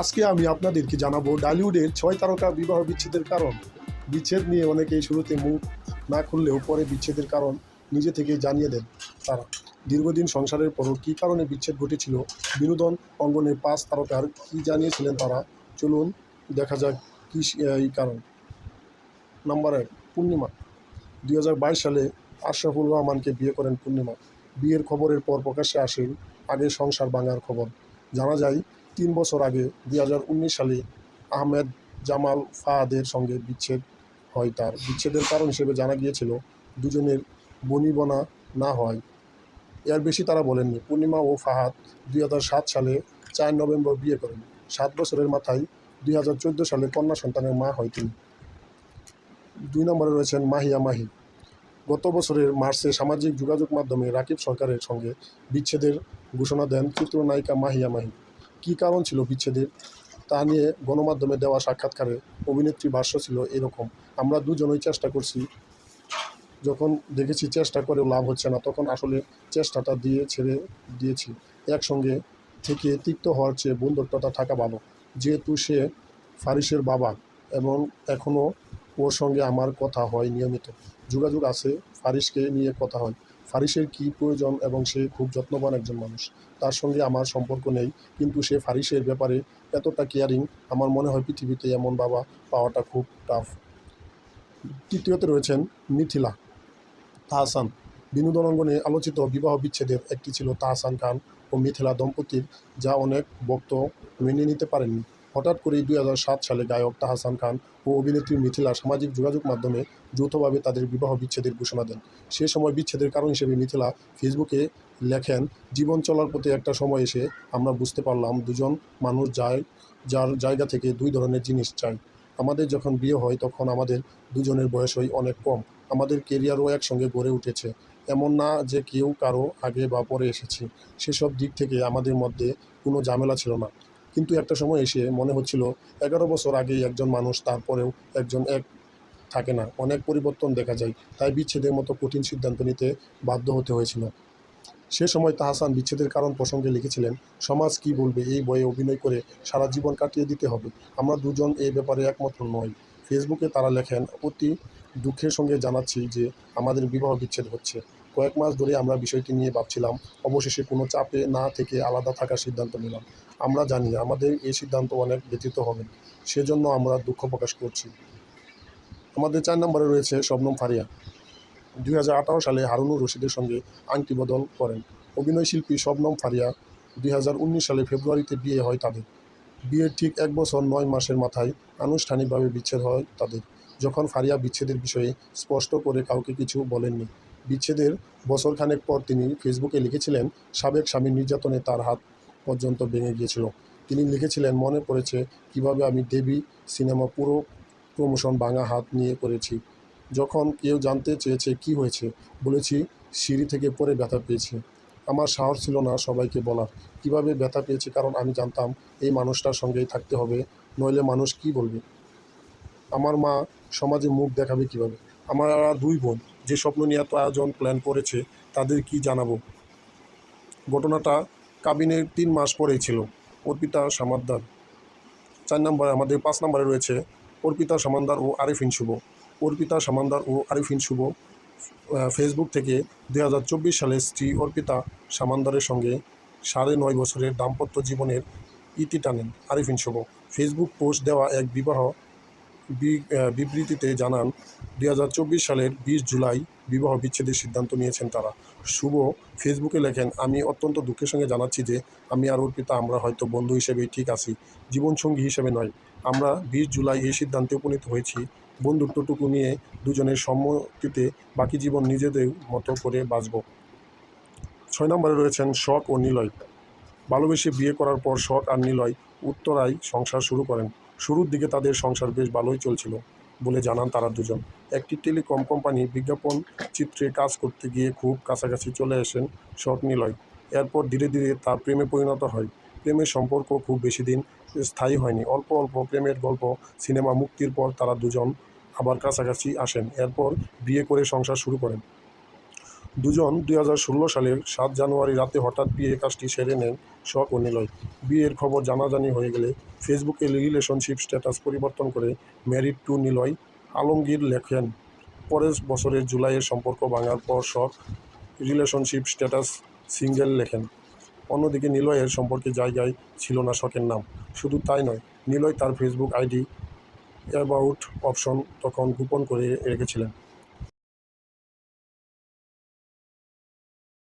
আজকে আমি আপনাদেরকে জানাব ডালিউডের ছয় তারকা বিবাহ বিচ্ছেদের কারণ। বিচ্ছেদ নিয়ে অনেকেই শুরুতে মুখ না খুললেও পরে বিচ্ছেদের কারণ নিজে থেকে জানিয়ে দেন তারা। দীর্ঘদিন সংসারের পরও কী কারণে বিচ্ছেদ ঘটেছিল, বিনোদন অঙ্গনে পাঁচ তারকার কী জানিয়েছিলেন তারা? চলুন দেখা যাক কী এই কারণ। নাম্বার এক, পূর্ণিমা। দু হাজার বাইশ সালে আশরাফুল রহমানকে বিয়ে করেন পূর্ণিমা। বিয়ের খবরের পর প্রকাশ্যে আসেন আগে সংসার ভাঙার খবর। জানা যায় তিন বছর আগে দুই হাজার উনিশ সালে আহমেদ জামাল ফাহাদের সঙ্গে বিচ্ছেদ হয় তার। বিচ্ছেদের কারণ হিসেবে জানা গিয়েছিল, দুজনের বনিবনা না হয়। এর বেশি তারা বলেননি। পূর্ণিমা ও ফাহাদ দুই হাজার সাত সালে চার নভেম্বর বিয়ে করেন। সাত বছরের মাথায় দুই হাজার চোদ্দ সালে কন্যা সন্তানের মা হয় তিনি। দুই নম্বরে রয়েছেন মাহিয়া মাহি। গত বছরের মার্চে সামাজিক যোগাযোগ মাধ্যমে রাকিব সরকারের সঙ্গে বিচ্ছেদের ঘোষণা দেন চিত্রনায়িকা মাহিয়া মাহি। কী কারণ ছিল বিচ্ছেদের তা নিয়ে গণমাধ্যমে দেওয়া সাক্ষাৎকারে অভিনেত্রী ভাষ্য ছিল এরকম। আমরা দুজনেই চেষ্টা করছি, যখন দেখেছি চেষ্টা করেও লাভ হচ্ছে না, তখন আসলে চেষ্টাটা দিয়ে ছেড়ে দিয়েছি। একসঙ্গে থেকে তিক্ত হওয়ার চেয়ে বন্ধুত্বটা থাকা ভালো। যেহেতু সে ফারিসের বাবা এবং এখনও ওর সঙ্গে আমার কথা হয় নিয়মিত। যোগাযোগ আছে, ফারিসকে নিয়ে কথা হয়। ফারিসের কী প্রয়োজন এবং সে খুব যত্নবান একজন মানুষ। তার সঙ্গে আমার সম্পর্ক নেই, কিন্তু সে ফারিসের ব্যাপারে এতটা কেয়ারিং আমার মনে হয় পৃথিবীতে এমন বাবা পাওয়াটা খুব টাফ তৃতীয়তে রয়েছেন মিথিলা, তাহসান। বিনোদন অঙ্গনে আলোচিত বিবাহ বিচ্ছেদের একটি ছিল তাহসান খান ও মিথিলা দম্পতির, যা অনেক বক্ত মেনে নিতে পারেননি। হঠাৎ করেই দুই হাজার সাত সালে গায়ক তাহসান খান ও অভিনেত্রী মিথিলা সামাজিক যোগাযোগ মাধ্যমে যৌথভাবে তাদের বিবাহ বিচ্ছেদের ঘোষণা দেন। সে সময় বিচ্ছেদের কারণ হিসেবে মিথিলা ফেসবুকে লেখেন, জীবন চলার প্রতি একটা সময় এসে আমরা বুঝতে পারলাম দুজন মানুষ যায়, যার জায়গা থেকে দুই ধরনের জিনিস চাই আমাদের যখন বিয়ে হয় তখন আমাদের দুজনের বয়সই অনেক কম। আমাদের কেরিয়ারও একসঙ্গে গড়ে উঠেছে। এমন না যে কেউ কারও আগে বা পরে এসেছি। সেসব দিক থেকে আমাদের মধ্যে কোনো ঝামেলা ছিল না। কিন্তু একটা সময় এসে মনে হচ্ছিল, এগারো বছর আগেই একজন মানুষ তারপরেও একজন এক থাকে না, অনেক পরিবর্তন দেখা যায়, তাই বিচ্ছেদের মতো কঠিন সিদ্ধান্ত নিতে বাধ্য হতে হয়েছিল। সে সময় তাহসান বিচ্ছেদের কারণ প্রসঙ্গে লিখেছিলেন, সমাজ কি বলবে এই বয়ে অভিনয় করে সারা জীবন কাটিয়ে দিতে হবে, আমরা দুজন এই ব্যাপারে একমত নই ফেসবুকে তারা লেখেন, অতি দুঃখের সঙ্গে জানাচ্ছি যে আমাদের বিবাহ বিচ্ছেদ হচ্ছে। কয়েক মাস ধরে আমরা বিষয়টি নিয়ে ভাবছিলাম, অবশেষে কোনো চাপে না থেকে আলাদা থাকার সিদ্ধান্ত নিলাম। আমরা জানি আমাদের এই সিদ্ধান্ত অনেক ব্যতীত হবে। সেজন্য আমরা দুঃখ প্রকাশ করছি। আমাদের চার নম্বরে রয়েছে শবনম ফারিয়া। দুই হাজার আঠারো সালে হারুনুর রশিদের সঙ্গে আংটি বদল করেন। অভিনয়শিল্পী শবনম ফারিয়া দুই হাজার উনিশ সালে ফেব্রুয়ারিতে বিয়ে হয় তাদের। বিয়ের ঠিক এক বছর নয় মাসের মাথায় আনুষ্ঠানিকভাবে বিচ্ছেদ হয় তাদের, যখন ফারিয়া বিচ্ছেদের বিষয়ে স্পষ্ট করে কাউকে কিছু বলেননি। বিচ্ছেদের বছরখানেক পর তিনি ফেসবুকে লিখেছিলেন, সাবেক স্বামীর নির্যাতনে তার হাত পর্যন্ত ভেঙে গিয়েছিল। তিনি লিখেছিলেন, মনে পড়েছে কীভাবে আমি দেবী সিনেমা পুরো প্রমোশন ভাঙা হাত নিয়ে করেছি। যখন কেউ জানতে চেয়েছে কি হয়েছে, বলেছি, সিঁড়ি থেকে পরে ব্যথা পেয়েছি। আমার সাহস ছিল না সবাইকে বলার। কীভাবে ব্যথা পেয়েছি কারণ আমি জানতাম এই মানুষটার সঙ্গেই থাকতে হবে, নইলে মানুষ কি বলবে? আমার মা সমাজে মুখ দেখাবে কীভাবে? আমার দুই বোন, যে স্বপ্ন নিয়ে এত আয়োজন প্ল্যান করেছে, তাদের কি জানাব? ঘটনাটা কাবিনের তিন মাস পরেই ছিল। অর্পিতা সামাদ্দার। চার নম্বরে আমাদের পাঁচ নম্বরে রয়েছে অর্পিতা সামান্দার ও আরিফিন শুভ। অর্পিতা সামান্দার ও আরিফিন শুভ ফেসবুক থেকে দু হাজার চব্বিশ সালে স্ত্রী অর্পিতা সামান্দারের সঙ্গে সাড়ে নয় বছরের দাম্পত্য জীবনের ইতি টানেন আরিফিন শুভ। ফেসবুক পোস্ট দেওয়া এক বিবাহ বিবৃতিতে জানান দু হাজার চব্বিশ সালের বিশ জুলাই বিবাহ বিচ্ছেদের সিদ্ধান্ত নিয়েছেন তারা। শুভ ফেসবুকে লেখেন, আমি অত্যন্ত দুঃখের সঙ্গে জানাচ্ছি যে আমি আর অর্পিতা আমরা হয়তো বন্ধু হিসেবেই ঠিক আছি, জীবনসঙ্গী হিসেবে নয়। আমরা বিশ জুলাই এই সিদ্ধান্তে উপনীত হয়েছি। বন্ধুত্বটুকু নিয়ে দুজনের সম্মতিতে বাকি জীবন নিজেদের মতো করে বাঁচব। ছয় নম্বরে রয়েছেন, শখ ও নিলয়। ভালোবেসে বিয়ে করার পর শখ আর নিলয় উত্তরায় সংসার শুরু করেন। শুরুর দিকে তাদের সংসার বেশ ভালোই চলছিল। বলে জানান তারা দুজন। একটি টেলিকম কোম্পানি বিজ্ঞাপন চিত্রে কাজ করতে গিয়ে খুব কাছাকাছি চলে আসেন শট নিলয় এরপর ধীরে ধীরে তার প্রেমে পরিণত হয়। প্রেমের সম্পর্ক খুব বেশি দিন স্থায়ী হয়নি। অল্প অল্প প্রেমের গল্প, সিনেমা মুক্তির পর তারা দুজন আবার কাছাকাছি আসেন। এরপর বিয়ে করে সংসার শুরু করেন। দুজন দুই হাজার ষোলো সালের সাত জানুয়ারি রাতে হঠাৎ বিয়ে কাজটি সেরে নেন শখ ও নিলয়। বিয়ের খবর জানাজানি হয়ে গেলে ফেসবুকে রিলেশনশিপ স্ট্যাটাস পরিবর্তন করে ম্যারিড টু নিলয় আলমগীর লেখেন। পরের বছরের জুলাইয়ের সম্পর্ক ভাঙার পর শখ রিলেশনশিপ স্ট্যাটাস সিঙ্গেল লেখেন। অন্যদিকে নিলয়ের সম্পর্কে জায়গায় ছিল না শখের নাম। শুধু তাই নয়, নিলয় তার ফেসবুক আইডি অ্যাবাউট অপশন তখন গোপন করে রেখেছিলেন।